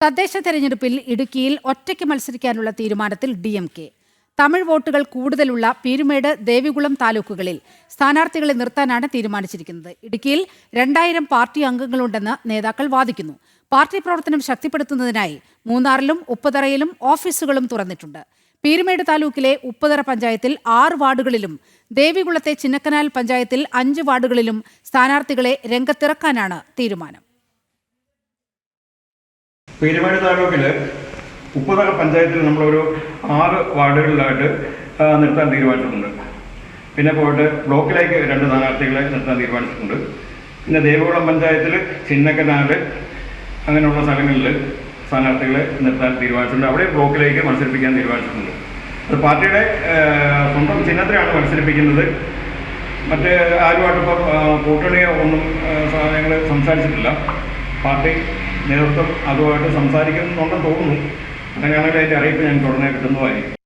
തദ്ദേശ തെരഞ്ഞെടുപ്പിൽ ഇടുക്കിയിൽ ഒറ്റയ്ക്ക് മത്സരിക്കാനുള്ള തീരുമാനത്തിൽ ഡി എം കെ. തമിഴ് വോട്ടുകൾ കൂടുതലുള്ള പീരുമേട് ദേവികുളം താലൂക്കുകളിൽ സ്ഥാനാർത്ഥികളെ നിർത്താനാണ് തീരുമാനിച്ചിരിക്കുന്നത്. ഇടുക്കിയിൽ രണ്ടായിരം പാർട്ടി അംഗങ്ങളുണ്ടെന്ന് നേതാക്കൾ വാദിക്കുന്നു. പാർട്ടി പ്രവർത്തനം ശക്തിപ്പെടുത്തുന്നതിനായി മൂന്നാറിലും ഉപ്പുതറയിലും ഓഫീസുകളും തുറന്നിട്ടുണ്ട്. പീരുമേട് താലൂക്കിലെ ഉപ്പുതറ പഞ്ചായത്തിൽ ആറ് വാർഡുകളിലും ദേവികുളത്തെ ചിന്നക്കനാൽ പഞ്ചായത്തിൽ അഞ്ച് വാർഡുകളിലും സ്ഥാനാർത്ഥികളെ രംഗത്തിറക്കാനാണ് തീരുമാനം. പീരുമേട് താലൂക്കിൽ ഉപ്പുതറ പഞ്ചായത്തിൽ നമ്മളൊരു ആറ് വാർഡുകളിലായിട്ട് നിർത്താൻ തീരുമാനിച്ചിട്ടുണ്ട്. പിന്നെ പോയിട്ട് ബ്ലോക്കിലേക്ക് രണ്ട് സ്ഥാനാർത്ഥികളെ നിർത്താൻ തീരുമാനിച്ചിട്ടുണ്ട്. പിന്നെ ദേവികുളം പഞ്ചായത്തിൽ ചിന്നക്കനാൽ അങ്ങനെയുള്ള സ്ഥലങ്ങളിൽ സ്ഥാനാർത്ഥികളെ നിർത്താൻ തീരുമാനിച്ചിട്ടുണ്ട്. അവിടെ ബ്ലോക്കിലേക്ക് മത്സരിപ്പിക്കാൻ തീരുമാനിച്ചിട്ടുണ്ട്. അത് പാർട്ടിയുടെ സ്വന്തം ചിഹ്നത്തിലാണ് മത്സരിപ്പിക്കുന്നത്. മറ്റ് ആരുമായിട്ടിപ്പം ആ, കൂട്ടണിയോ ഒന്നും ഞങ്ങൾ സംസാരിച്ചിട്ടില്ല. പാർട്ടി നേതൃത്വം അതുമായിട്ട് സംസാരിക്കുന്നുണ്ടെന്ന് തോന്നുന്നു. അങ്ങനെയാണെങ്കിൽ അതിന്റെ അറിയിപ്പ് ഞാൻ ഉടനെ കിട്ടുന്നതായിരിക്കും.